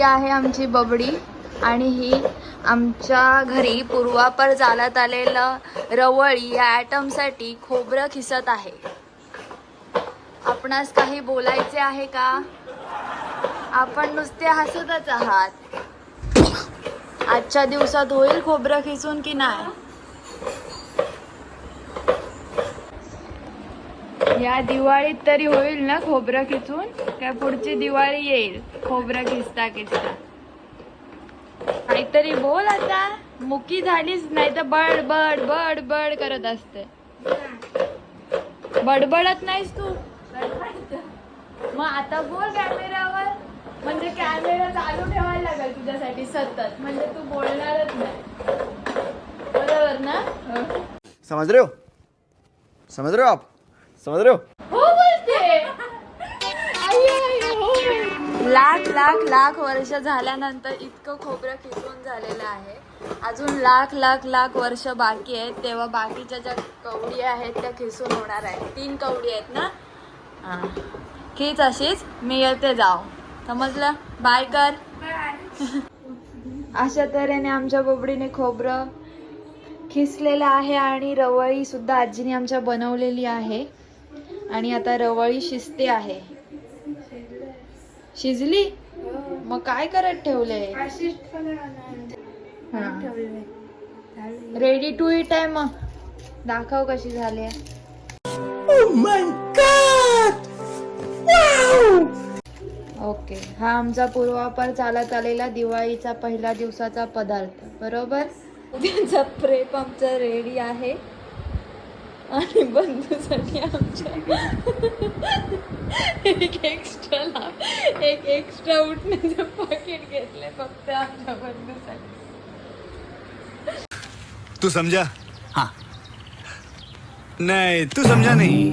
ही आहे आमची बबडी आणि ही आमच्या घरी पूर्वापर चालत आलेलं रवळी या ॲटमसाठी खोबरं खिसत आहे. आपणास काही बोलायचे आहे का? आपण नुसते हसतच आहात. आजच्या दिवसात होईल खोबरं खिसून की नाही? या दिवाळीत तरी होईल ना खोबरं खिचून? काय पुढची दिवाळी येईल खोबरं खिचता खिचता काहीतरी बोल आता. मुकी झालीच नाही तर बड बड बड बड करत असते. बडबडत नाहीस तू. मग आता बोल कॅमेऱ्यावर म्हणजे कॅमेरा चालू ठेवायला लागेल तुझ्यासाठी सतत. म्हणजे तू बोलणारच नाही. बरोबर ना? समज रे हो समज रे हो आप समझ रहे हो हो बोलते हो. लाख लाख लाख वर्ष झाल्यानंतर इतकं खोबरं खिचून झालेलं आहे. अजून लाख लाख लाख वर्ष बाकी आहेत. तेव्हा बाकीच्या ज्या कवडी आहेत त्या खिसून होणार आहेत. तीन कवडी आहेत ना? हां. खीच अशीच. मी येते जाऊ. समजलं? बाय कर. अशा तऱ्हेने आमच्या बोबडीने खोबरं खिसलेलं आहे आणि रवळी सुद्धा आजीने आमच्या बनवलेली आहे. आणि आता रवळी शिजते आहे. शिजली? मग काय करत ठेवले? रेडी टू इट आहे मग. दाखव कशी झाली ओके हा आमचा पूर्वापार चालत आलेला दिवाळीचा पहिल्या दिवसाचा पदार्थ. बरोबर? उद्याचा प्रेप आमचा रेडी आहे. आणि बंधूसाठी आमच्या एक एक्स्ट्रा लाभ एक एक्स्ट्रा उठण्याचं पाकिट घेतलंय फक्त आमच्या बंधूसाठी. तू समझा हाँ. नहीं तू समझा नहीं.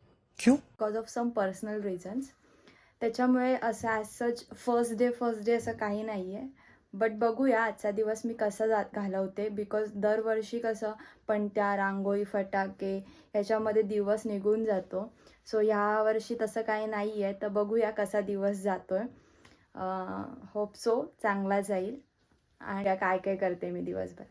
Q because of some personal reasons त्याच्यामुळे असं as such first day first day असं काही नाही आहे बट बघूया आजचा दिवस मी कसा जा घालवते. बिकॉज दरवर्षी कसं पण त्या रांगोळी फटाके ह्याच्यामध्ये दिवस निघून जातो. सो ह्या वर्षी तसं काही नाही आहे तर बघूया कसा दिवस जातो आहे होप सो चांगला जाईल. आणि काय काय करते मी दिवसभर.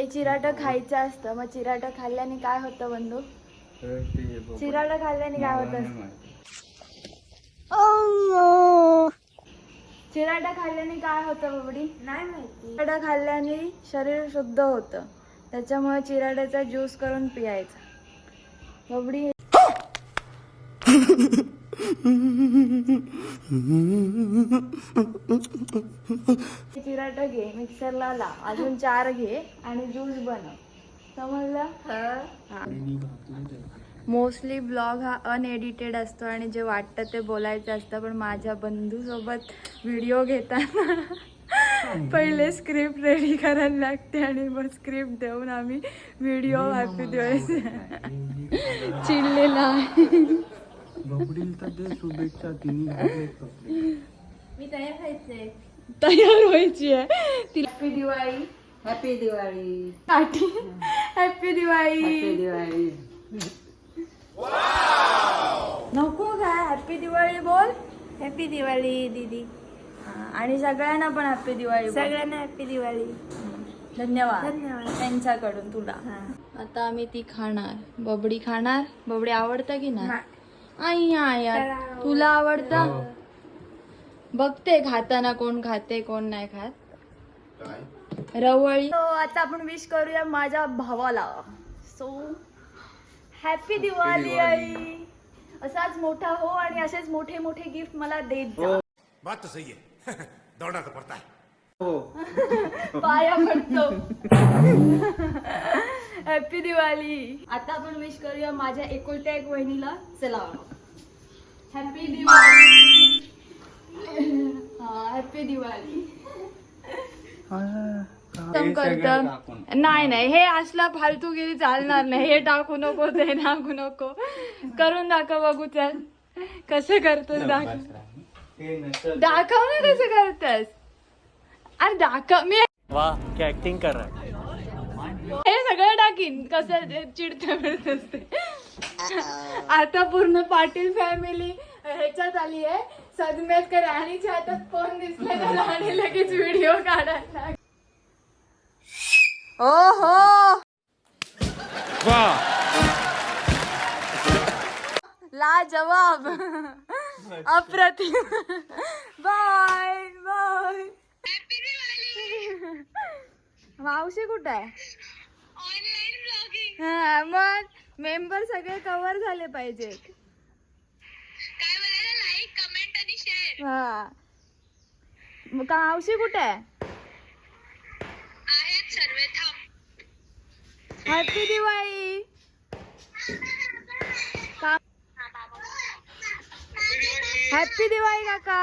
हे चिराटं खायचं असतं. मग चिराटं खाल्ल्याने काय होतं बंधू? चिराटं खाल्ल्याने काय होतं? चिराटा खाल्ल्याने काय होतं बाबडी? नाही माहिती. चिराटा खाल्ल्याने शरीर शुद्ध होतं. त्याच्यामुळे चिराट्याचा ज्यूस करून पियायचा. बाबडी चिराटा घे मिक्सरला लाव. अजून चार घे आणि ज्यूस बनव. समजलं? मोस्टली ब्लॉग हा अनएडिटेड असतो आणि जे वाटतं ते बोलायचं असतं पण माझ्या बंधूसोबत व्हिडिओ घेताना पहिले स्क्रिप्ट रेडी करायला लागते आणि मग स्क्रिप्ट देऊन आम्ही व्हिडिओ हॅपी दिवस चिडलेला बबडील तर दे शुभेच्छा तिन्ही मी तयार व्हायचंय तयार व्हायची आहे. तिला हॅपी दिवाळी हॅपी दिवाळी काठी हॅपी दिवाळी हॅपी दिवाळी नको काय हॅपी दिवाळी बोल. हॅपी दिवाळी दीदी. आणि सगळ्यांना पण हॅपी दिवाळी बोल. सगळ्यांना हॅपी दिवाळी धन्यवाद. धन्यवाद. त्यांच्याकडून तुला. आता आम्ही ती खाणार. बबडी खाणार. बबडी आवडतं की नाही? आई तर तुला आवडतं? बघते खाताना कोण खाते कोण नाही खात. रवळी. आता आपण विश करूया माझ्या भावाला. सो हॅपी दिवाळी आई. असाच मोठा हो आणि असेच मोठे मोठे गिफ्ट मला देत जा. बात तो सही है दौड़ना तो पड़ता है हो. पाया पडतो. हॅपी दिवाळी आता आपण विश करूया माझ्या एकुलत्या एक वहिनीला चला हॅपी दिवाळी हा हॅपी दिवाळी करत. नाही नाही हे असला फालतूगिरी चालणार नाही. हे टाकू नको ते टाकू नको. करून दाखव बघू चल. कसं करतोस दाखव. दाखव ना कसं करतस. अरे दाखव मी वाह क्या एक्टिंग कर रहा है. हे सगळं टाकीन. कसं ते चिडतं मिळत असते. आता पूर्ण पाटील फॅमिली ह्याच्यात आली आहे. सदम्यात कर. राणीच्या हातात फोन दिसला तर राणी लगेच व्हिडिओ काढायला ओ हो ला जवाब अप्रतिम. Bye bye. मावशी कुठं आहे? हा मग मेंबर सगळे कव्हर झाले हा. मग का मावशी कुठे आहे? हॅपी दिवाळी. हॅपी दिवाळी काका.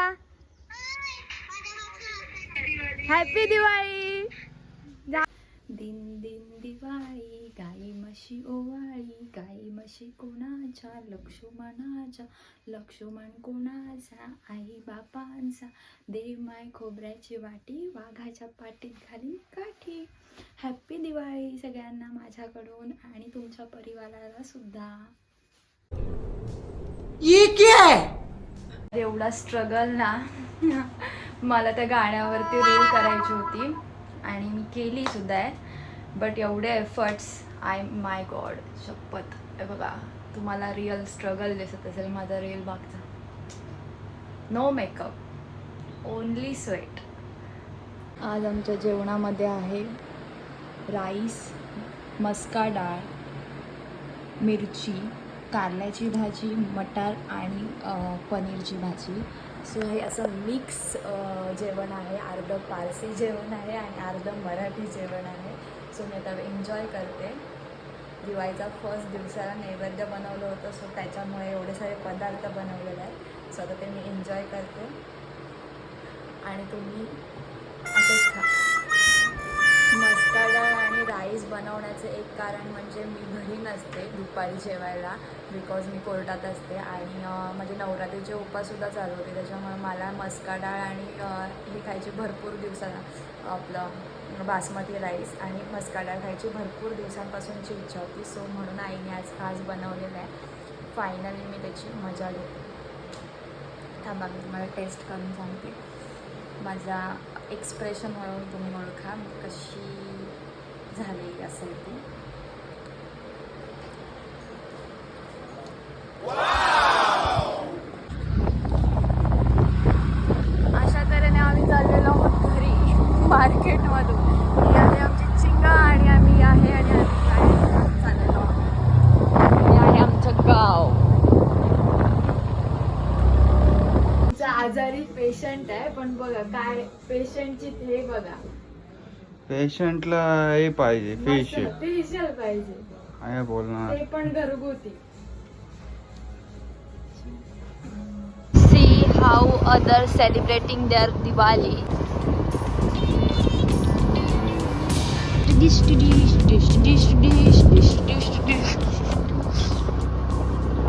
हॅपी दिवाळी. म्हशी कोणाच्या लक्ष्मणाच्या लक्ष्मण कोणाचा आई बापांचा. दे माय खोबऱ्याची वाटी वाघाच्या पाठीत घाली काठी. हॅप्पी दिवाळी सगळ्यांना माझ्याकडून आणि तुमच्या परिवाराला सुद्धा. एवढा स्ट्रगल ना. मला त्या गाण्यावरती रील करायची होती आणि मी केली सुद्धा आहे. बट एवढे एफर्ट्स आय माय गॉड शपथ. हे बघा तुम्हाला रिअल स्ट्रगल दिसत असेल माझा रिअल मागचा. नो मेकअप ओनली स्वेट आज आमच्या जेवणामध्ये आहे राईस मस्का डाळ मिरची कारल्याची भाजी मटार आणि पनीरची भाजी. सो हे असं मिक्स जेवण आहे. अर्धं पारसी जेवण आहे आणि अर्धं मराठी जेवण आहे. सो मी आता एन्जॉय करते. दिवाळीचा फर्स्ट दिवसाला नैवेद्य बनवलं होतं सो त्याच्यामुळे एवढे सारे पदार्थ बनवलेले आहेत. सो आता ते मी एन्जॉय करते. आणि तुम्ही असंच खा. मस्का डाळ आणि राईस बनवण्याचं एक कारण म्हणजे मी घरी नसते दुपारी जेवायला बिकॉज मी कोर्टात असते आणि म्हणजे नवरात्रीचे उपाससुद्धा चालू होते. त्याच्यामुळे मला मस्का डाळ आणि हे खायची भरपूर दिवसाला आपलं बासमती राईस आणि मस्काडा खायची भरपूर दिवसांपासूनची इच्छा होती. सो म्हणून आईने आज खास बनवलेलं आहे. फायनली मी त्याची मजा घेते. थांबा मी तुम्हाला टेस्ट करून सांगते. माझा एक्सप्रेशनवरून तुम्ही ओळखा. कशी झालेली असेल ती अशा तऱ्हेने आम्ही चाललेलो आहोत घरी मार्केटमधून ही आहे आमची चिंगा आणि आम्ही आहे आणि आम्ही आहे चाललेलो आहोत हे आहे आमचं गाव आमचा आजारी पेशंट आहे पण बघा काय पेशंटची हे बघा पेशंटला हे पाहिजे फेशियल फेशियल पाहिजे. काय बोलणार? ते पण घरगुती. See how other celebrating their Diwali dish dish dish dish dish dish dish dish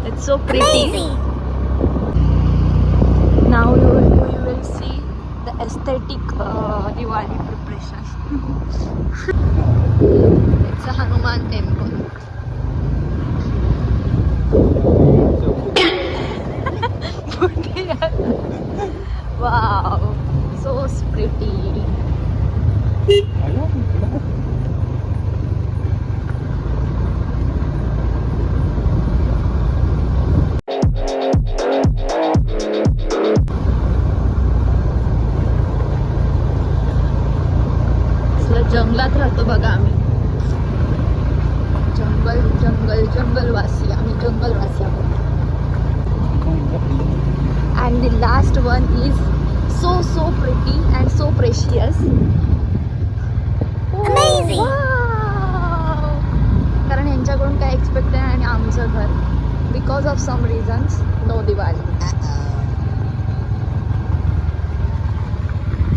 it's so pretty the aesthetic uh, Diwali preparation. it's a Hanuman temple. असलं जंगलात राहतो बघा आम्ही. जंगल जंगल जंगलवासी. आम्ही जंगलवासी आहोत. And the last one is so so pretty and so precious कारण यांच्याकडून काय एक्सपेक्ट आहे आणि आमचं घर. Because of some reasons no Diwali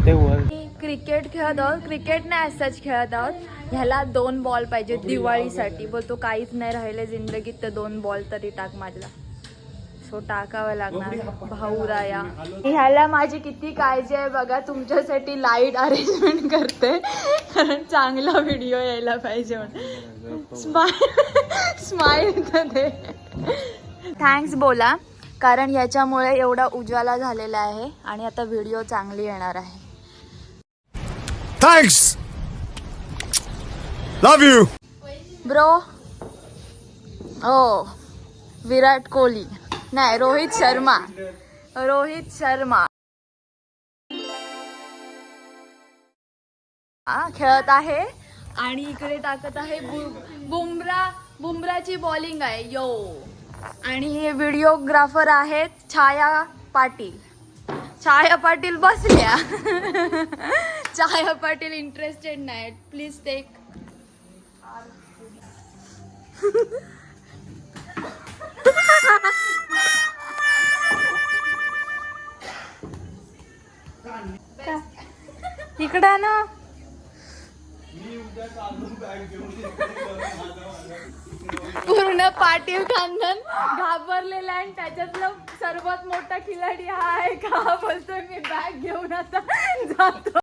ते वर क्रिकेट खेळत आहोत. क्रिकेट नाही असंच खेळत आहोत. ह्याला दोन बॉल पाहिजे दिवाळीसाठी. बोलतो काहीच नाही राहिले जिंदगीत तर दोन बॉल तरी टाक माझला सो टाकावं लागणार. भाऊ राया. ह्याला माझी किती काळजी आहे बघा. तुमच्यासाठी लाइट अरेंजमेंट करते. कारण चांगला व्हिडिओ यायला पाहिजे म्हणून. स्माईल स्माईल दे. थँक्स बोला. कारण याच्यामुळे एवढा उजाला झालेला आहे. आणि आता व्हिडिओ चांगली येणार आहे. थैंक्स लव यू ब्रो ओ विराट कोहली नाही रोहित शर्मा रोहित शर्मा हा, खेळत आहे. आणि इकडे टाकत आहे बु- बुमरा बुमराची बॉलिंग आहे. यो आणि हे व्हिडिओग्राफर आहेत छाया पाटील. छाया पाटील बसल्या. छाया पाटील इंटरेस्टेड नाही प्लीज टेक इकडं ना पूर्ण पाटील खानदान घाबरलेला आहे आणि त्याच्यातलं सर्वात मोठा खिलाडी हा आहे का? बोलतोय मी बॅग घेऊन आता जातो.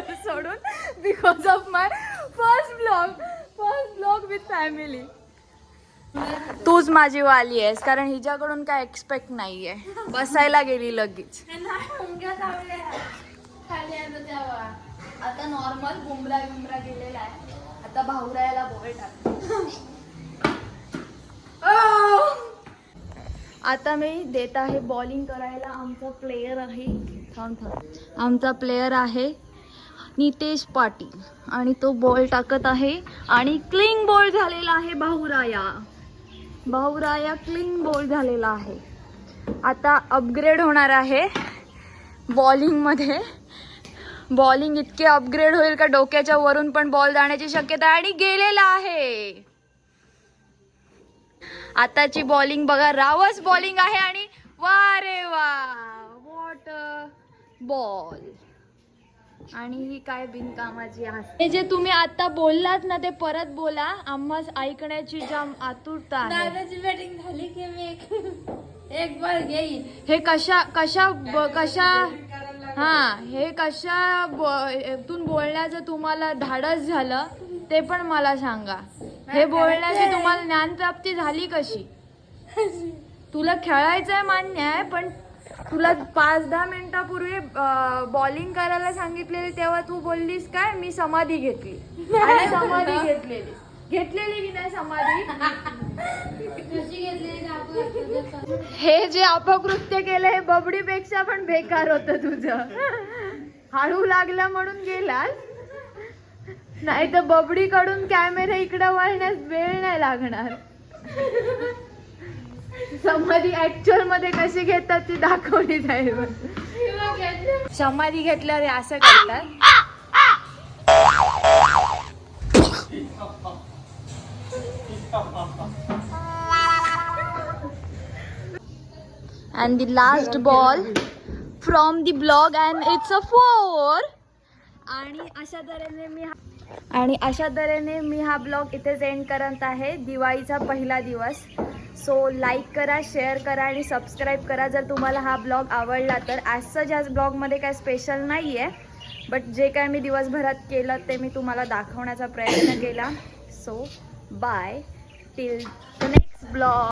घर सोडून because of my first blog first blog with family तूच माझी वाली आहेस कारण हिच्याकडून काय एक्सपेक्ट नाहीये. बसायला गेली लगेच. आता नॉर्मल बुमरा बुमरा गेलेला आहे. आता भाऊरायाला बोल टाक. आता मी देत आहे बॉलिंग करायला. आमचा प्लेयर आहे. थांब थांब. आमचा प्लेयर आहे. नितेश पाटील. आणि तो बॉल टाकत आहे आणि क्लिंग बॉल झालेला आहे भाऊराया. भाऊराया क्लिंग बॉल झालेला आहे. आता अपग्रेड होणार आहे बॉलिंगमध्ये बॉलिंग इतके अपग्रेड होईल का डोक्याच्या वरून पण बॉल जाण्याची शक्यता आहे आणि गेलेला आहे. आताची बॉलिंग बघा रावस बॉलिंग आहे आणि वा रे वा वॉट बॉल आणि ही काय बिनकामाची आहे हे जे तुम्ही आता बोललात ना ते परत बोला. आम्हा ऐकण्याची जाम आतुरता आहे. दादाची बॅटिंग झाली की मी एक एक बॉल घेईन. हे कशा कशा ब- कशा हा हे कशा ब- तून बोलण्याचं तुम्हाला धाडस झालं ते पण मला सांगा. हे बोलण्याची तुम्हाला ज्ञानप्राप्ती झाली कशी? तुला खेळायचंय मान्य आहे पण तुला पाच दहा मिनिटापूर्वी बॉलिंग करायला सांगितलेली तेव्हा तू बोललीस काय? मी समाधी घेतली. आणि समाधी घेतलेली. घेतलेली की नाही समाधी? हे जे अपकृत्य केलं हे बबडीपेक्षा पण बेकार होत तुझं. हळू लागलं म्हणून गेलास. नाही तर बबडीकडून कॅमेरा इकडे वळण्यास वेळ नाही लागणार. समाधी ऍक्च्युअलमध्ये कशी घेतात ती दाखवली जाईल समाधी घेतल्यावर हे असं करतात. And the last ball from the blog and it's a four. आणि अशा तऱ्हेने मी आणि अशा तऱ्हेने मी हा ब्लॉग इथे एंड करत आहे. दिवाळीचा पहिला दिवस. सो लाईक करा शेअर करा आणि सबस्क्राईब करा. जर तुम्हाला हा ब्लॉग आवडला तर. ॲज सच ह्याच ब्लॉगमध्ये काय स्पेशल नाही आहे बट जे काय मी दिवसभरात केलं ते मी तुम्हाला दाखवण्याचा प्रयत्न केला. So bye till the next blog